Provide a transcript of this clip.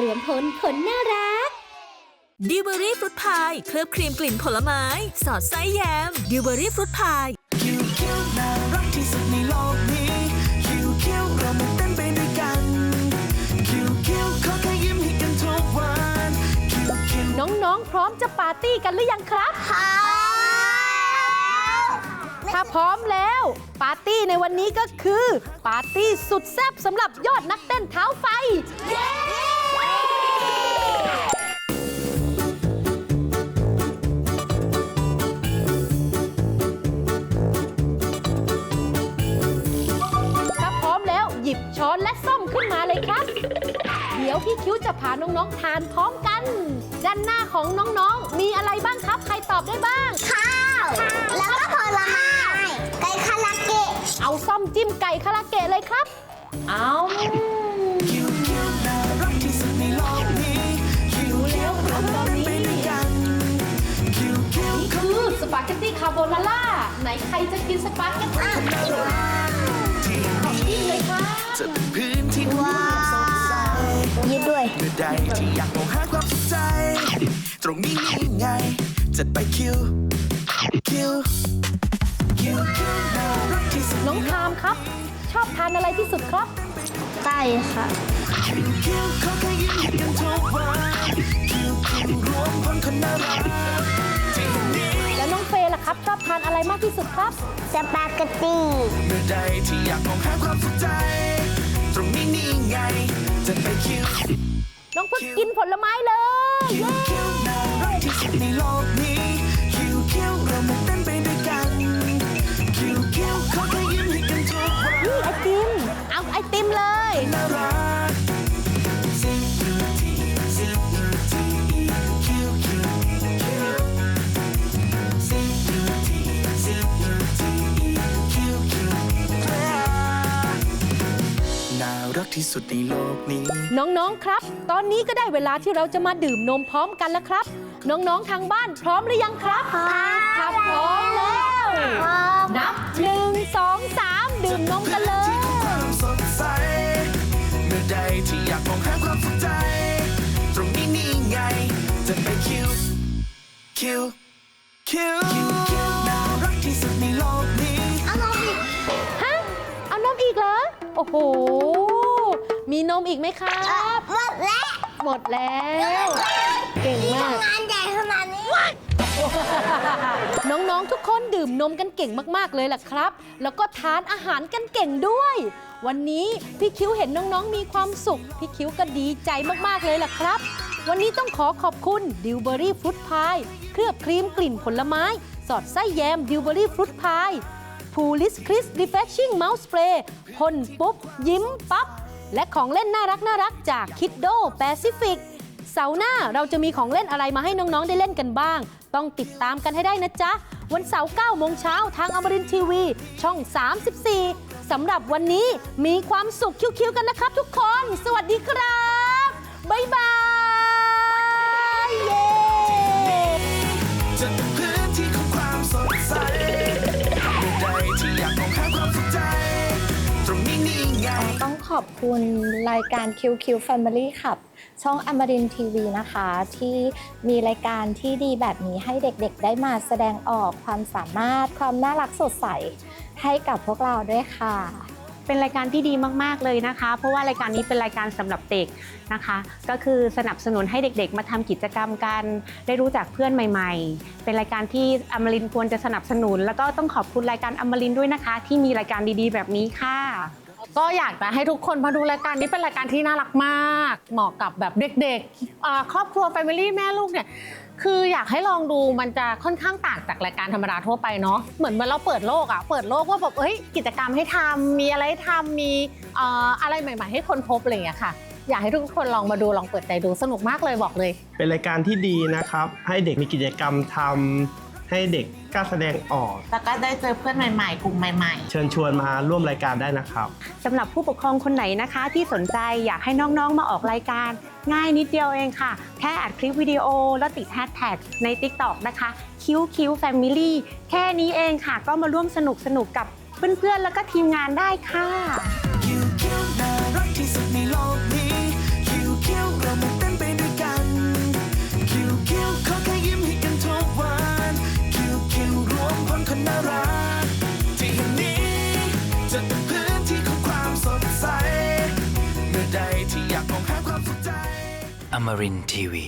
รวมพลคนน่ารักดิวเบอรี่ฟรุตพายเคลือบครีมกลิ่นผลไม้ สอดไส้แยมดิวเบอรี่ฟรุตพายคิวคิวน่ารักที่สุดในโลกนี้คิวคิวเรามาเต้นไปด้วยกันคิวคิวขอแค่ยิ้มให้กันทุกวันคิวคิวน้องๆ พร้อมจะปาร์ตี้กันหรือยังครับถ้าพร้อมแล้ว ปาร์ตี้ในวันนี้ก็คือ ปาร์ตี้สุดแซ่บสำหรับยอดนักเต้นเท้าไฟถ้า เดี๋ยวพี่คิ้วจะพาน้องๆทานพร้อมกัน ด้านหน้าของน้องๆ มีอะไรบ้างครับ ใครตอบได้บ้าง ข้าว แล้วก็ผลไม้ ไก่คาราเกะ เอาซ่อมจิ้มไก่คาราเกะเลยครับ เอาคิวคิวน่ารักที่สุดในโลกนี้คิวคิวเรามาเต้นไปด้วยกันคิวคิวนี่คือสปาเกตตี้คาโบนาร่า ไหนใครจะกินสปาเกตตี้ ที่อยากมองหาความสุขใจ ตรงนี้นี่ไงจัดไปคิวคิวคิวคิวน่ารักที่สุดน้องทามครับ ชอบทานอะไรที่สุดครับ ไก่ค่ะ คิวคิวขอแค่ยิ้มให้กันทุกวันคิวคิวรวมพลคนน่ารักที่นี้แล้วน้องเฟย์ล่ะครับ ชอบทานอะไรมากที่สุดครับ สปาเกตตี้เมื่อใดที่อยากมองหาความสุขใจ ตรงนี้นี่ไงจัดไปคิว น้องพึกกินผลไม้เลย เย้ ที่สุดในโลกนี้ น้องๆ ครับ ตอนนี้ก็ได้เวลาที่เราจะมาดื่มนมพร้อมกันแล้วครับ น้องๆ ทางบ้านพร้อมหรือยังครับถ้าพร้อมแล้วนับหนึ่งสองสามดื่มนมกันเลย ที่ของความสดใส เมื่อใดที่อยากมองหาความสุขใจ ตรงนี้นี่ไง จะไปคิวคิว คิว คิว คิวน่ารักที่สุดในโลกนี้ เอาลงอีก ฮะ เอานมอีกเหรอ โอ้โห มีนมอีกไหมครับ หมดแล้วหมดแล้ว เก่งมากงานใหญ่ขนาดนี้น้อง ๆ ทุกคนดื่มนมกันเก่งมาก ๆ เลยล่ะครับ แล้วก็ทานอาหารกันเก่งด้วย วันนี้พี่คิ้วเห็นน้อง ๆ มีความสุข พี่คิ้วก็ดีใจมาก ๆ เลยล่ะครับ วันนี้ต้องขอขอบคุณดิวเบอรี่ฟรุตพาย เคลือบครีมกลิ่นผลไม้ สอดไส้แยมดิวเบอรี่ฟรุตพาย พูลิสคริสรีเฟชชิ่งเมาส์สเปรย์พ่นปุ๊บ ยิ้มปั๊บ และของเล่นน่ารักน่ารักจากคิดโดแปซิฟิกเสาร์หน้าเราจะมีของเล่นอะไรมาให้น้อง ๆ ได้เล่นกันบ้าง ต้องติดตามกันให้ได้นะจ๊ะ วันเสาร์9โมงเช้าทางอมรินทีวี ช่อง 34 สำหรับวันนี้มีความสุขคิ้วๆกันนะครับทุกคน สวัสดีครับ บ๊ายบาย ขอบคุณรายการ QQ Family ครับ ช่องอมรินทีวีนะคะ ที่มีรายการที่ดีแบบนี้ให้เด็กๆ ได้มาแสดงออกความสามารถความน่ารักสดใส ให้กับพวกเราด้วยค่ะ เป็นรายการที่ดีมากๆเลยนะคะ เพราะว่ารายการนี้เป็นรายการสำหรับเด็กนะคะ ก็คือสนับสนุนให้เด็กๆ มาทำกิจกรรมกัน ได้รู้จักเพื่อนใหม่ ๆ เป็นรายการที่อมรินทร์ควรจะสนับสนุน แล้วก็ต้องขอบคุณรายการอมรินทร์ด้วยนะคะ ที่มีรายการดีๆ แบบนี้ค่ะ ก็อยากจะให้ทุกคนมาดูรายการนี้เป็นรายการที่น่ารักมาก เหมาะกับแบบเด็กๆอ่าครอบครัวแฟมิลี่แม่ลูกเนี่ย คืออยากให้ลองดูมันจะค่อนข้างต่างจากรายการธรรมดาทั่วไปเนาะ เหมือนเมื่อเราเปิดโลกอะเปิดโลกว่าแบบเอ้ยกิจกรรมให้ทำมีอะไรให้ทำมีเอ่ออะไรใหม่ๆ ให้คนพบอะไรอย่างเงี้ยค่ะ อยากให้ทุกคนลองมาดูลองเปิดใจดูสนุกมากเลยบอกเลย เป็นรายการที่ดีนะครับ ให้เด็กมีกิจกรรมทำ ให้เด็กกล้าแสดงออก แล้วก็ได้เจอเพื่อนใหม่ๆ กลุ่มใหม่ๆเชิญชวนมาร่วมรายการได้นะครับ สำหรับผู้ปกครองคนไหนนะคะ ที่สนใจอยากให้น้องๆมาออกรายการ ง่ายนิดเดียวเองค่ะ แค่อัดคลิปวิดีโอแล้วติดแฮชแท็กใน TikTok นะคะคิวคิวแฟมิลี่แค่นี้เองค่ะ ก็มาร่วมสนุกสนุกกับเพื่อนๆ แล้วก็ทีมงานได้ค่ะ คนน่ารัก ที่แห่งนี้จะเป็นพื้นที่ของความสดใส เมื่อใดที่อยากมองหาความสุขใจารินทีวี